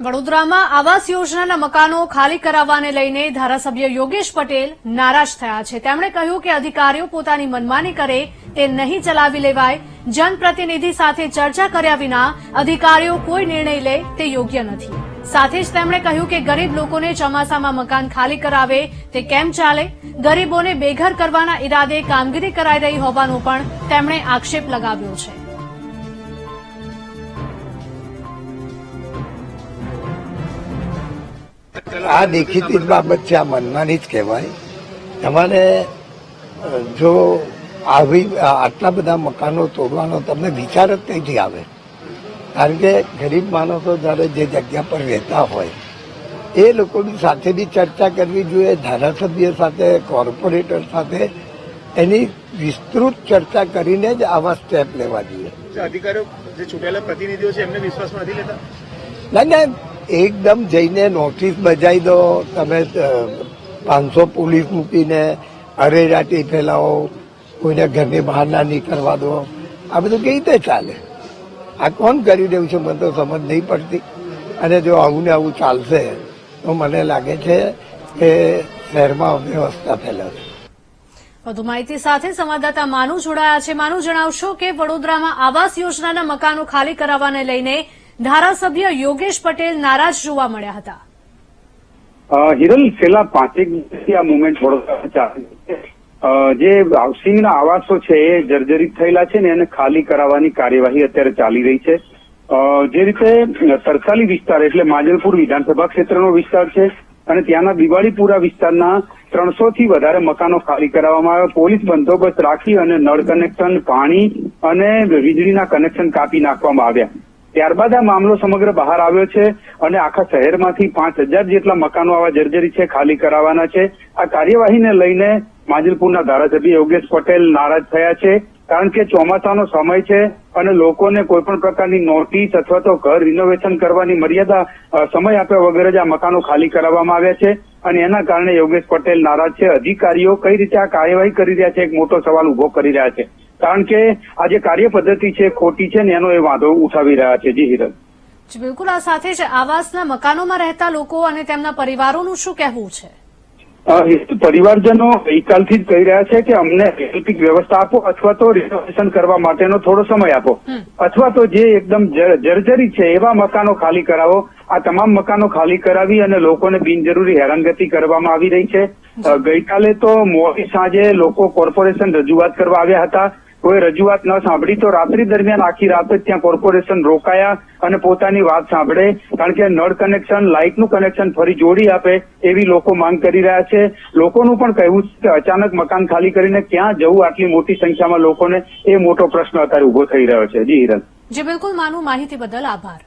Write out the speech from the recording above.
વડોદરામાં આવાસ યોજનાના મકાનો ખાલી કરાવવાને લઈને ધારાસભ્ય યોગેશ પટેલ નારાજ થયા છે. તેમણે કહ્યું કે અધિકારીઓ પોતાની મનમાની કરે તે નહીં ચલાવી લેવાય. જનપ્રતિનિધિ સાથે ચર્ચા કર્યા વિના અધિકારીઓ કોઈ નિર્ણય લે તે યોગ્ય નથી. સાથે જ તેમણે કહ્યું કે ગરીબ લોકોને ચોમાસામાં મકાન ખાલી કરાવે તે કેમ ચાલે? ગરીબોને બેઘર કરવાના ઈરાદે કામગીરી કરાઈ રહી હોવાનો પણ તેમણે આક્ષેપ લગાવ્યો છે. આ દેખીતી જ બાબત છે આ મનમાની જ કહેવાય. તમારે જો આવી આટલા બધા મકાનો તોડવાનો તમને વિચાર જ ત્યાંથી આવે. કારણ કે ગરીબ માણસો જ્યારે જે જગ્યા પર રહેતા હોય એ લોકોની સાથે બી ચર્ચા કરવી જોઈએ ધારાસભ્ય સાથે કોર્પોરેટર સાથે એની વિસ્તૃત ચર્ચા કરીને જ આવા સ્ટેપ લેવા જોઈએ. અધિકારીઓ જે ચૂંટાયેલા પ્રતિનિધિઓ છે એમને વિશ્વાસમાં નથી લેતા? ના ના એકદમ જઈને નોટિસ બજાવી દો. તમે પાંચસો પોલીસ મૂકીને અરેરાટી ફેલાવો, કોઈને ઘરની બહાર ના નીકળવા દો. આ બધું કેવી રીતે ચાલે? આ કોણ કરી રહ્યું છે? મને તો સમજ નહીં પડતી. અને જો આવું ને આવું ચાલશે, તો મને લાગે છે કે શહેરમાં અવ્યવસ્થા ફેલાશે વધુ માહિતી સાથે સંવાદદાતા માનુ જોડાયા છે. માનુ જણાવશો કે વડોદરામાં આવાસ યોજનાના મકાનો ખાલી કરાવવાને લઈને ધારાસભ્ય યોગેશ પટેલ નારાજ જોવા મળ્યા હતા. હિરલ, છેલ્લા પાંચેક દિવસથી આ મુવમેન્ટ જે હાઉસિંગના આવાસો છે એ જર્જરિત થયેલા છે ને એને ખાલી કરાવવાની કાર્યવાહી અત્યારે ચાલી રહી છે. જે રીતે તરસાલી વિસ્તાર એટલે માજલપુર વિધાનસભા ક્ષેત્રનો વિસ્તાર છે અને ત્યાંના દિવાળીપુરા વિસ્તારના ત્રણસો થી વધારે મકાનો ખાલી કરાવવામાં આવ્યા. પોલીસ બંદોબસ્ત રાખી અને નળ કનેક્શન, પાણી અને વીજળીના કનેક્શન કાપી નાખવામાં આવ્યા. ત્યારબાદ આ મામલો સમગ્ર બહાર આવ્યો છે અને આખા શહેરમાંથી પાંચ હજાર જેટલા મકાનો આવા જર્જરી છે, ખાલી કરાવવાના છે. આ કાર્યવાહીને લઈને માંજલપુરના ધારાસભ્ય યોગેશ પટેલ નારાજ થયા છે, કારણ કે ચોમાસાનો સમય છે અને લોકોને કોઈ પણ પ્રકારની નોટિસ અથવા તો ઘર રિનોવેશન કરવાની મર્યાદા સમય આપ્યા વગર જ આ મકાનો ખાલી કરાવવામાં આવ્યા છે. અને એના કારણે યોગેશ પટેલ નારાજ છે. અધિકારીઓ કઈ રીતે આ કાર્યવાહી કરી રહ્યા છે, એક મોટો સવાલ ઊભો કરી રહ્યા છે. કારણ કે આ જે કાર્ય પદ્ધતિ છે ખોટી છે ને એનો એ વાંધો ઉઠાવી રહ્યા છે. જી હિરલ. બિલકુલ. આ સાથે જ આવાસના મકાનોમાં રહેતા લોકો અને તેમના પરિવારોનું શું કહેવું છે? પરિવારજનો ગઈકાલથી જ કહી રહ્યા છે કે અમને વૈકલ્પિક વ્યવસ્થા આપો અથવા તો રિનોવેશન કરવા માટેનો થોડો સમય આપો. અથવા તો જે એકદમ જર- જર્જરી છે એવા મકાનો ખાલી કરાવો. આ તમામ મકાનો ખાલી કરાવી અને લોકોને બિનજરૂરી હેરાનગતિ કરવામાં આવી રહી છે. ગઈકાલે તો મોડી સાંજે લોકો કોર્પોરેશન રજૂઆત કરવા આવ્યા હતા. કોઈ રજૂઆત ન સાંભળી તો રાત્રિ દરમિયાન આખી રાત જ ત્યાં કોર્પોરેશન રોકાયા અને પોતાની વાત સાંભળે. કારણ કે નળ કનેક્શન, લાઇટનું કનેક્શન ફરી જોડી આપે એવી લોકો માંગ કરી રહ્યા છે. લોકોનું પણ કહેવું છે કે અચાનક મકાન ખાલી કરીને ક્યાં જવું આટલી મોટી સંખ્યામાં લોકોને? એ મોટો પ્રશ્ન અત્યારે ઊભો થઈ રહ્યો છે. જી હિરલ. જી, બિલકુલ. માનું માહિતી બદલ આભાર.